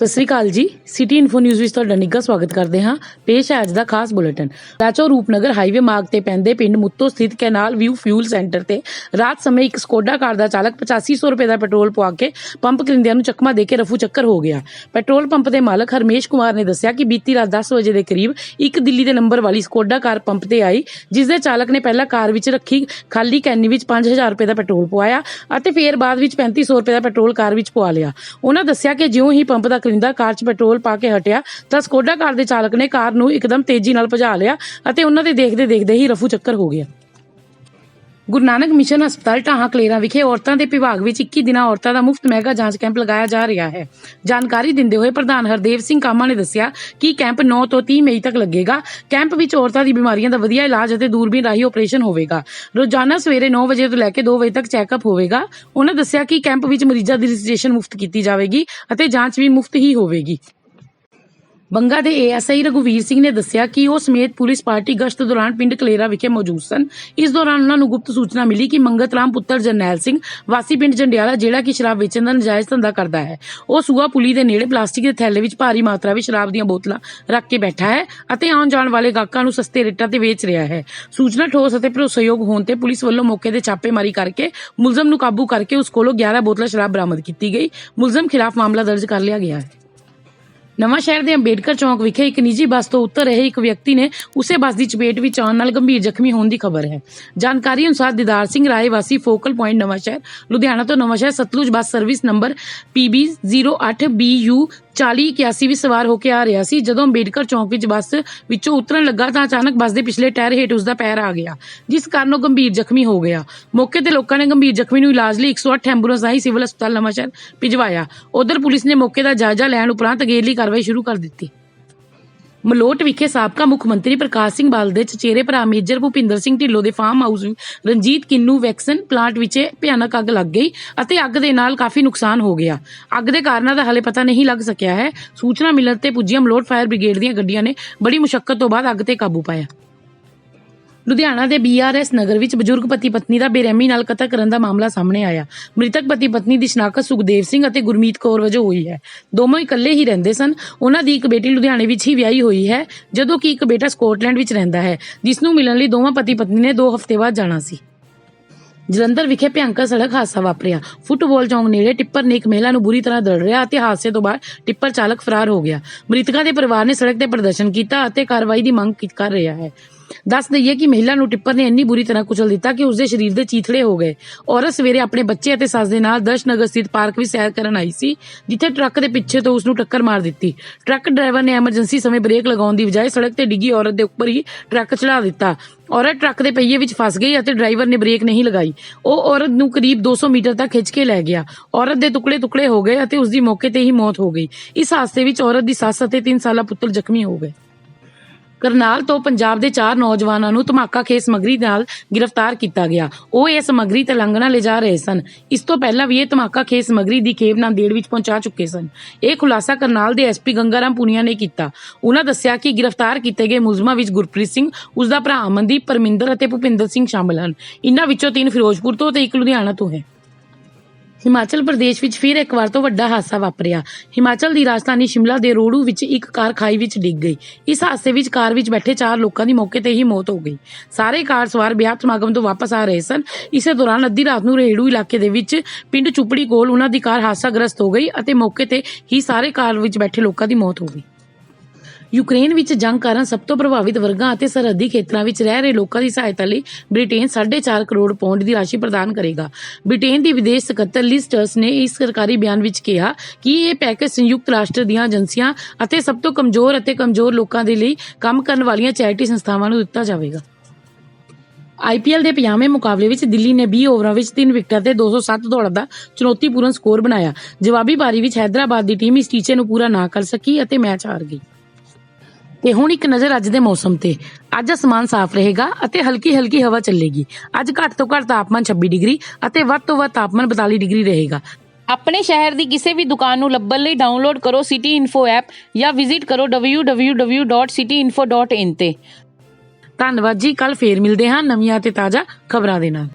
ਸਤਿ ਸ੍ਰੀ ਅਕਾਲ ਜੀ। City info news ਵਿੱਚ ਤੁਹਾਡਾ ਨਿੱਘਾ ਸਵਾਗਤ ਕਰਦੇ ਹਾਂ। ਪੇਸ਼ ਹੈ ਅੱਜ ਦਾ ਖਾਸ ਬੁਲੇਟਿਨ। ਰਾਚੋ ਰੂਪਨਗਰ ਹਾਈਵੇ ਮਾਰਗ ਤੇ ਪੈਂਦੇ ਪਿੰਡ ਮੁੱਤੋ ਸਥਿਤ ਕੈਨਾਲ ਵਿਊ ਫਿਊਲ ਸੈਂਟਰ ਤੇ ਰਾਤ ਸਮੇਂ ਇੱਕ ਸਕੋਡਾ ਕਾਰ ਦਾ ਚਾਲਕ 8500 ਰੁਪਏ ਦਾ ਪੈਟਰੋਲ ਪਵਾ ਕੇ ਪੰਪ ਕਰਿੰਦਿਆਂ ਨੂੰ ਚੱਕਮਾ ਦੇ ਕੇ ਰਫੂ ਚੱਕਰ ਹੋ ਗਿਆ। ਪੈਟਰੋਲ ਪੰਪ ਦੇ ਮਾਲਕ ਹਰਮੇਸ਼ ਕੁਮਾਰ ਨੇ ਦੱਸਿਆ ਕਿ ਬੀਤੀ ਰਾਤ 10 ਵਜੇ ਦੇ ਕਰੀਬ ਇੱਕ ਦਿੱਲੀ ਦੇ ਨੰਬਰ ਵਾਲੀ ਸਕੋਡਾ ਕਾਰ ਪੰਪ ਤੇ ਆਈ, ਜਿਸ ਦੇ ਚਾਲਕ ਨੇ ਪਹਿਲਾਂ ਕਾਰ ਵਿੱਚ ਰੱਖੀ ਖਾਲੀ ਕੈਨੀ ਵਿੱਚ 5000 ਰੁਪਏ ਦਾ ਪੈਟਰੋਲ ਪਵਾਇਆ ਅਤੇ ਫਿਰ ਬਾਅਦ ਵਿੱਚ 3500 ਰੁਪਏ ਦਾ ਪੈਟਰੋਲ ਕਾਰ ਵਿੱਚ ਪਵਾ ਲਿਆ। ਉਹਨਾਂ ਦੱਸਿਆ ਕਿ ਜਿਉਂ ਹੀ ਪੰਪ ਦਾ ਕਰਿੰਦਾ ਕਾਰ 'ਚ ਪੈਟਰੋਲ ਪਾ ਕੇ ਹਟਿਆ, ਤਾਂ ਸਕੋਡਾ ਕਾਰ ਦੇ ਚਾਲਕ ਨੇ ਕਾਰ ਨੂੰ ਇੱਕਦਮ ਤੇਜ਼ੀ ਨਾਲ ਭਜਾ ਲਿਆ ਅਤੇ ਉਹਨਾਂ ਦੇ ਦੇਖਦੇ ਦੇਖਦੇ ਹੀ ਰਫੂ ਚੱਕਰ ਹੋ ਗਿਆ। ਗੁਰੂ ਨਾਨਕ ਮਿਸ਼ਨ ਹਸਪਤਾਲ ਢਾਹਾਂ ਕਲੇਰਾ ਵਿਖੇ ਔਰਤਾਂ ਦੇ ਵਿਭਾਗ ਵਿੱਚ 21 ਦਿਨਾਂ ਔਰਤਾਂ ਦਾ ਮੁਫਤ ਮੈਗਾ ਜਾਂਚ ਕੈਂਪ ਲਗਾਇਆ ਜਾ ਰਿਹਾ ਹੈ। ਜਾਣਕਾਰੀ ਦਿੰਦੇ ਹੋਏ ਪ੍ਰਧਾਨ ਹਰਦੇਵ ਸਿੰਘ ਕਾਮਾ ਨੇ ਦੱਸਿਆ ਕਿ ਕੈਂਪ 9 ਤੋਂ 30 ਮਈ ਤੱਕ ਲੱਗੇਗਾ। ਕੈਂਪ ਵਿੱਚ ਔਰਤਾਂ ਦੀ ਬਿਮਾਰੀਆਂ ਦਾ ਵਧੀਆ ਇਲਾਜ ਅਤੇ ਦੂਰਬੀਨ ਰਾਹੀਂ ਆਪਰੇਸ਼ਨ ਹੋਵੇਗਾ। ਰੋਜ਼ਾਨਾ ਸਵੇਰੇ 9 ਵਜੇ ਤੋਂ ਲੈ ਕੇ 2 ਵਜੇ ਤੱਕ ਚੈੱਕਅਪ ਹੋਵੇਗਾ। ਉਹਨਾਂ ਦੱਸਿਆ ਕਿ ਕੈਂਪ ਵਿੱਚ ਮਰੀਜ਼ਾਂ ਦੀ ਰਜਿਸਟ੍ਰੇਸ਼ਨ ਮੁਫਤ ਕੀਤੀ ਜਾਵੇਗੀ ਅਤੇ ਜਾਂਚ ਵੀ ਮੁਫਤ ਹੀ ਹੋਵੇਗੀ। ਬੰਗਾ ਦੇ ਏਐਸਆਈ ਰਘੁਵੀਰ ਸਿੰਘ ਨੇ ਦੱਸਿਆ ਕਿ ਉਹ ਸਮੇਤ ਪੁਲਿਸ ਪਾਰਟੀ ਗਸ਼ਤ ਦੌਰਾਨ ਪਿੰਡ ਕਲੇਰਾ ਵਿਖੇ ਮੌਜੂਦ ਸਨ। ਇਸ ਦੌਰਾਨ ਉਹਨਾਂ ਨੂੰ ਗੁਪਤ ਸੂਚਨਾ ਮਿਲੀ ਕਿ ਮੰਗਤ ਰਾਮ ਪੁੱਤਰ ਜਰਨੈਲ ਸਿੰਘ ਵਾਸੀ ਪਿੰਡ ਜੰਡਿਆਲਾ ਜਿਹੜਾ ਕਿ ਸ਼ਰਾਬ ਵੇਚਣ ਦਾ ਨਜਾਇਜ਼ ਧੰਦਾ ਕਰਦਾ ਹੈ। ਉਹ ਸੂਆ ਪੁਲੀ ਦੇ ਨੇੜੇ ਪਲਾਸਟਿਕ ਦੇ ਥੈਲੇ ਵਿੱਚ ਭਾਰੀ ਮਾਤਰਾ ਵਿੱਚ ਸ਼ਰਾਬ ਦੀਆਂ ਬੋਤਲਾਂ ਰੱਖ ਕੇ ਬੈਠਾ ਹੈ ਅਤੇ ਆਉਣ ਜਾਣ ਵਾਲੇ ਗਾਹਕਾਂ ਨੂੰ ਸਸਤੇ ਰੇਟਾਂ ਤੇ ਵੇਚ ਰਿਹਾ ਹੈ। ਸੂਚਨਾ ਠੋਸ ਅਤੇ ਭਰੋਸੇਯੋਗ ਹੋਣ ਤੇ ਪੁਲਿਸ ਵੱਲੋਂ ਮੌਕੇ ਤੇ ਛਾਪੇਮਾਰੀ ਕਰਕੇ ਮੁਲਜ਼ਮ ਨੂੰ ਕਾਬੂ ਕਰਕੇ ਉਸ ਕੋਲੋਂ 11 ਬੋਤਲਾਂ ਸ਼ਰਾਬ ਬਰਾਮਦ ਕੀਤੀ ਗਈ। ਮੁਲਜ਼ਮ ਖਿਲਾਫ ਮਾਮਲਾ ਦਰਜ ਕਰ ਲਿਆ ਗਿਆ ਹੈ। ਨਵਾਂ ਸ਼ਹਿਰ ਦੇ ਅੰਬੇਡਕਰ ਚੌਂਕ ਵਿਖੇ ਇੱਕ ਨਿੱਜੀ ਬੱਸ ਤੋਂ ਉਤਰ ਰਹੇ ਇੱਕ ਵਿਅਕਤੀ ਨੇ ਉਸੇ ਬੱਸ ਦੀ ਚਪੇਟ ਵਿੱਚ ਆਉਣ ਨਾਲ ਗੰਭੀਰ ਜ਼ਖਮੀ ਹੋਣ ਦੀ ਖਬਰ ਹੈ। ਜਾਣਕਾਰੀ ਅਨੁਸਾਰ ਦਿਦਾਰ ਸਿੰਘ ਰਾਏ ਵਾਸੀ ਫੋਕਲ ਪੁਆਇੰਟ ਨਵਾਂ ਸ਼ਹਿਰ, ਲੁਧਿਆਣਾ ਤੋਂ Nawanshahr Satluj bus service number PB08BU 4081 ਵਿੱਚ ਸਵਾਰ ਹੋ ਕੇ ਆ ਰਿਹਾ ਸੀ। ਜਦੋਂ ਅੰਬੇਡਕਰ ਚੌਂਕ ਵਿੱਚ ਬੱਸ ਵਿੱਚੋਂ ਉਤਰਨ ਲੱਗਾ ਤਾਂ ਅਚਾਨਕ ਬੱਸ ਦੇ ਪਿਛਲੇ ਟਾਇਰ ਹੇਠ ਉਸ ਦਾ ਪੈਰ ਆ ਗਿਆ, ਜਿਸ ਕਾਰਨ ਉਹ ਗੰਭੀਰ ਜ਼ਖਮੀ ਹੋ ਗਿਆ। ਮੌਕੇ ਤੇ ਲੋਕਾਂ ਨੇ ਗੰਭੀਰ ਜ਼ਖਮੀ ਨੂੰ ਇਲਾਜ ਲਈ 108 ਐਂਬੂਲੈਂਸ ਰਾਹੀਂ ਸਿਵਲ ਹਸਪਤਾਲ ਨਵਾਂਸ਼ਹਿਰ ਭਿਜਵਾਇਆ। ਉਧਰ ਪੁਲਿਸ ਨੇ ਮੌਕੇ ਦਾ ਜਾਇਜ਼ਾ ਲੈਣ ਉਪਰੰਤ ਅਗੇਰਲੀ ਕਾਰਵਾਈ ਸ਼ੁਰੂ ਕਰ ਦਿੱਤੀ। ਮਲੋਟ ਵਿਖੇ ਸਾਬਕਾ ਮੁੱਖ ਮੰਤਰੀ ਪ੍ਰਕਾਸ਼ ਸਿੰਘ ਬਾਦਲ ਦੇ ਚਚੇਰੇ ਭਰਾ ਮੇਜਰ ਭੁਪਿੰਦਰ ਸਿੰਘ ਢਿੱਲੋਂ ਦੇ farm house Ranjit kinnow waxing plant ਵਿੱਚ ਭਿਆਨਕ ਅੱਗ ਲੱਗ ਗਈ ਅਤੇ ਅੱਗ ਦੇ ਨਾਲ ਕਾਫੀ ਨੁਕਸਾਨ ਹੋ ਗਿਆ। ਅੱਗ ਦੇ ਕਾਰਨਾਂ ਦਾ ਹਲੇ ਪਤਾ ਨਹੀਂ ਲੱਗ ਸਕਿਆ ਹੈ। ਸੂਚਨਾ ਮਿਲਣ ਤੇ ਪੁੱਜੀਆਂ ਮਲੋਟ ਫਾਇਰ ਬ੍ਰਿਗੇਡ ਦੀਆਂ ਗੱਡੀਆਂ ਨੇ ਬੜੀ ਮੁਸ਼ਕਲ ਤੋਂ ਬਾਅਦ ਅੱਗ ਤੇ ਕਾਬੂ ਪਾਇਆ। ਲੁਧਿਆਣਾ ਦੇ ਬੀਆਰਐਸ ਨਗਰ ਵਿੱਚ ਬਜ਼ੁਰਗ ਪਤੀ ਪਤਨੀ ਦਾ ਬੇਰਹਿਮੀ ਨਾਲ ਕਤਲ ਕਰਨ ਦਾ ਮਾਮਲਾ ਸਾਹਮਣੇ ਆਇਆ। ਮ੍ਰਿਤਕ ਪਤੀ ਪਤਨੀ ਦੀ ਸ਼ਨਾਖਤ ਸੁਖਦੇਵ ਸਿੰਘ ਅਤੇ ਗੁਰਮੀਤ ਕੌਰ ਵਜੋਂ ਹੋਈ ਹੈ। ਦੋਵੇਂ ਇਕੱਲੇ ਹੀ ਰਹਿੰਦੇ ਸਨ। ਉਹਨਾਂ ਦੀ ਇੱਕ ਬੇਟੀ ਲੁਧਿਆਣੇ ਵਿੱਚ ਹੀ ਵਿਆਹੀ ਹੋਈ ਹੈ, ਜਦੋਂ ਕਿ ਇੱਕ ਬੇਟਾ ਸਕਾਟਲੈਂਡ ਵਿੱਚ ਰਹਿੰਦਾ ਹੈ, ਜਿਸ ਨੂੰ ਮਿਲਣ ਲਈ ਦੋਵਾਂ ਪਤੀ ਪਤਨੀ ਨੇ 2 ਹਫ਼ਤੇ ਬਾਅਦ ਜਾਣਾ ਸੀ। ਜਲੰਧਰ ਵਿਖੇ ਭਿਆਨਕ ਸੜਕ ਹਾਦਸਾ ਵਾਪਰਿਆ। ਫੁੱਟਬਾਲ ਚੌਂਕ ਨੇੜੇ ਟਿੱਪਰ ਨੇ ਇੱਕ ਮਹਿਲਾ ਨੂੰ ਬੁਰੀ ਤਰ੍ਹਾਂ ਦੜ ਰਿਹਾ ਅਤੇ ਹਾਦਸੇ ਤੋਂ ਬਾਅਦ ਟਿੱਪਰ ਚਾਲਕ ਫਰਾਰ ਹੋ ਗਿਆ। ਮ੍ਰਿਤਕਾਂ ਦੇ ਪਰਿਵਾਰ ਨੇ ਸੜਕ ਤੇ ਪ੍ਰਦਰਸ਼ਨ ਕੀਤਾ ਅਤੇ ਕਾਰਵਾਈ ਦੀ ਮੰਗ ਕਰ ਰਿਹਾ ਹੈ। ਦੱਸ ਦਈਏ ਕਿ ਮਹਿਲਾ ਨੂੰ ਟਿੱਪਰ ਨੇ ਇੰਨੀ ਬੁਰੀ ਤਰ੍ਹਾਂ ਕੁਚਲ ਦਿੱਤਾ ਕਿ ਉਸਦੇ ਸਰੀਰ ਦੇ ਚੀਥੜੇ ਹੋ ਗਏ। ਔਰਤ ਸਵੇਰੇ ਆਪਣੇ ਬੱਚੇ ਅਤੇ ਸੱਸ ਦੇ ਨਾਲ ਦਰਸ਼ਨਗਰ ਸਥਿਤ ਪਾਰਕ ਵਿੱਚ ਸੈਰ ਕਰਨ ਆਈ ਸੀ, ਜਿੱਥੇ ਟਰੱਕ ਦੇ ਪਿੱਛੇ ਤੋਂ ਉਸ ਨੂੰ ਟੱਕਰ ਮਾਰ ਦਿੱਤੀ। ਟਰੱਕ ਡਰਾਈਵਰ ਨੇ ਐਮਰਜੈਂਸੀ ਸਮੇਂ ਬ੍ਰੇਕ ਲਗਾਉਣ ਦੀ ਬਜਾਏ ਸੜਕ ਤੇ ਡਿੱਗੀ ਔਰਤ ਦੇ ਉੱਪਰ ਹੀ ਟਰੱਕ ਚੜਾ ਦਿੱਤਾ। ਔਰਤ ਟਰੱਕ ਦੇ ਪਹੀਏ ਵਿੱਚ ਫਸ ਗਈ ਅਤੇ ਡਰਾਈਵਰ ਨੇ ਬ੍ਰੇਕ ਨਹੀਂ ਲਗਾਈ। ਉਹ ਔਰਤ ਨੂੰ ਕਰੀਬ 200 ਮੀਟਰ ਤੱਕ ਖਿੱਚ ਕੇ ਲੈ ਗਿਆ। ਔਰਤ ਦੇ ਟੁਕੜੇ ਟੁਕੜੇ ਹੋ ਗਏ ਅਤੇ ਉਸ ਦੀ ਮੌਕੇ ਤੇ ਹੀ ਮੌਤ ਹੋ ਗਈ। ਇਸ ਹਾਦਸੇ ਵਿੱਚ ਔਰਤ ਦੀ ਸੱਸ ਅਤੇ 3 ਸਾਲਾ ਪੁੱਤਰ ਜ਼ਖਮੀ ਹੋ ਗਏ। ਕਰਨਾਲ ਤੋਂ ਪੰਜਾਬ ਦੇ ਚਾਰ ਨੌਜਵਾਨਾਂ ਨੂੰ ਧਮਾਕਾ ਖੇਸ ਸਮਗਰੀ ਨਾਲ ਗ੍ਰਿਫਤਾਰ ਕੀਤਾ ਗਿਆ। ਉਹ ਇਹ ਸਮਗਰੀ ਤੇਲੰਗਾਨਾ ਲਿਜਾ ਰਹੇ ਸਨ। ਇਸ ਤੋਂ ਪਹਿਲਾਂ ਵੀ ਇਹ ਧਮਾਕਾ ਖੇਸ ਸਮਗਰੀ ਦੀ ਖੇਪ ਨਾਂਦੇੜ ਵਿੱਚ ਪਹੁੰਚਾ ਚੁੱਕੇ ਸਨ। ਇਹ ਖੁਲਾਸਾ ਕਰਨਾਲ ਦੇ ਐਸਪੀ ਗੰਗਾਰਾਮ ਪੁਨੀਆ ਨੇ ਕੀਤਾ। ਉਹਨਾਂ ਦੱਸਿਆ ਕਿ ਗ੍ਰਿਫਤਾਰ ਕੀਤੇ ਗਏ ਮੁਲਜ਼ਮਾਂ ਵਿੱਚ ਗੁਰਪ੍ਰੀਤ ਸਿੰਘ, ਉਸ ਦਾ ਭਰਾ ਅਮਨਦੀਪ, ਪਰਮਿੰਦਰ ਅਤੇ ਭੁਪਿੰਦਰ ਸਿੰਘ ਸ਼ਾਮਲ ਹਨ। ਇਨ੍ਹਾਂ ਵਿੱਚੋਂ ਤਿੰਨ ਫਿਰੋਜ਼ਪੁਰ ਤੋਂ ਤੇ ਇੱਕ ਲੁਧਿਆਣਾ ਤੋਂ ਹੈ। ਹਿਮਾਚਲ ਪ੍ਰਦੇਸ਼ ਵਿੱਚ ਫਿਰ ਇੱਕ ਵਾਰ ਤੋਂ ਵੱਡਾ ਹਾਦਸਾ ਵਾਪਰਿਆ। ਹਿਮਾਚਲ ਦੀ ਰਾਜਧਾਨੀ ਸ਼ਿਮਲਾ ਦੇ ਰੋੜੂ ਵਿੱਚ ਇੱਕ ਕਾਰ ਖਾਈ ਵਿੱਚ ਡਿੱਗ ਗਈ। ਇਸ ਹਾਦਸੇ ਵਿੱਚ ਕਾਰ ਵਿੱਚ ਬੈਠੇ ਚਾਰ ਲੋਕਾਂ ਦੀ ਮੌਕੇ ਤੇ ਹੀ ਮੌਤ ਹੋ ਗਈ। ਸਾਰੇ ਕਾਰ ਸਵਾਰ ਵਿਆਹ ਸਮਾਗਮ ਤੋਂ ਵਾਪਸ ਆ ਰਹੇ ਸਨ। ਇਸੇ ਦੌਰਾਨ ਅੱਧੀ ਰਾਤ ਨੂੰ ਰੇੜੂ ਇਲਾਕੇ ਦੇ ਵਿੱਚ ਪਿੰਡ ਚੁਪੜੀ ਕੋਲ ਉਹਨਾਂ ਦੀ ਕਾਰ ਹਾਦਸਾਗ੍ਰਸਤ ਹੋ ਗਈ ਅਤੇ ਮੌਕੇ ਤੇ ਹੀ ਸਾਰੇ ਕਾਰ ਵਿੱਚ ਬੈਠੇ ਲੋਕਾਂ ਦੀ ਮੌਤ ਹੋ ਗਈ। ਯੂਕਰੇਨ ਵਿੱਚ ਜੰਗ ਕਾਰਨ ਸਭ ਤੋਂ ਪ੍ਰਭਾਵਿਤ ਵਰਗਾਂ ਅਤੇ ਸਰਹੱਦੀ ਖੇਤਰਾਂ ਵਿੱਚ ਰਹਿ ਰਹੇ ਲੋਕਾਂ ਦੀ ਸਹਾਇਤਾ ਲਈ ਬ੍ਰਿਟੇਨ 4.5 ਕਰੋੜ ਪੌਂਡ ਦੀ ਰਾਸ਼ੀ ਪ੍ਰਦਾਨ ਕਰੇਗਾ। ਬ੍ਰਿਟੇਨ ਦੀ ਵਿਦੇਸ਼ ਸਕੱਤਰ ਲਿਸ ਟਰਸ ਨੇ ਇਸ ਸਰਕਾਰੀ ਬਿਆਨ ਵਿੱਚ ਕਿਹਾ ਕਿ ਇਹ ਪੈਕੇਜ ਸੰਯੁਕਤ ਰਾਸ਼ਟਰ ਦੀਆਂ ਏਜੰਸੀਆਂ ਅਤੇ ਸਭ ਤੋਂ ਕਮਜ਼ੋਰ ਅਤੇ ਕਮਜ਼ੋਰ ਲੋਕਾਂ ਦੇ ਲਈ ਕੰਮ ਕਰਨ ਵਾਲੀਆਂ ਚੈਰਿਟੀ ਸੰਸਥਾਵਾਂ ਨੂੰ ਦਿੱਤਾ ਜਾਵੇਗਾ। ਆਈਪੀਐਲ ਦੇ ਪਜਾਮੇ ਮੁਕਾਬਲੇ ਵਿੱਚ ਦਿੱਲੀ ਨੇ 20 ਓਵਰਾਂ ਵਿੱਚ 3 ਵਿਕਟਾਂ ਤੇ 207 ਦੌੜਾਂ ਦਾ ਚੁਣੌਤੀਪੂਰਨ ਸਕੋਰ ਬਣਾਇਆ। ਜਵਾਬੀ ਪਾਰੀ ਵਿੱਚ ਹੈਦਰਾਬਾਦ ਦੀ ਟੀਮ ਇਸ ਟੀਚੇ ਨੂੰ ਪੂਰਾ ਨਾ ਕਰ ਸਕੀ ਅਤੇ ਮੈਚ ਹਾਰ ਗਈ। ਤੇ ਹੁਣ ਇੱਕ ਨਜ਼ਰ ਅੱਜ ਦੇ ਮੌਸਮ ਤੇ। ਅੱਜ ਅਸਮਾਨ ਸਾਫ਼ ਰਹੇਗਾ ਅਤੇ ਹਲਕੀ ਹਲਕੀ ਹਵਾ ਚੱਲੇਗੀ। ਅੱਜ ਘੱਟ ਤੋਂ ਘੱਟ ਤਾਪਮਾਨ 26 ਡਿਗਰੀ ਅਤੇ ਵੱਧ ਤੋਂ ਵੱਧ ਤਾਪਮਾਨ 42 ਡਿਗਰੀ ਰਹੇਗਾ। ਆਪਣੇ ਸ਼ਹਿਰ ਦੀ ਕਿਸੇ ਵੀ ਦੁਕਾਨ ਨੂੰ ਲੱਭਣ ਲਈ ਡਾਊਨਲੋਡ ਕਰੋ ਸਿਟੀ ਇਨਫੋ ਐਪ ਜਾਂ ਵਿਜ਼ਿਟ ਕਰੋ www.cityinfo.in ਤੇ। ਧੰਨਵਾਦ ਜੀ ਕੱਲ ਫੇਰ ਮਿਲਦੇ ਹਾਂ ਨਵੀਆਂ ਤੇ ਤਾਜ਼ਾ ਖਬਰਾਂ ਦੇ ਨਾਲ।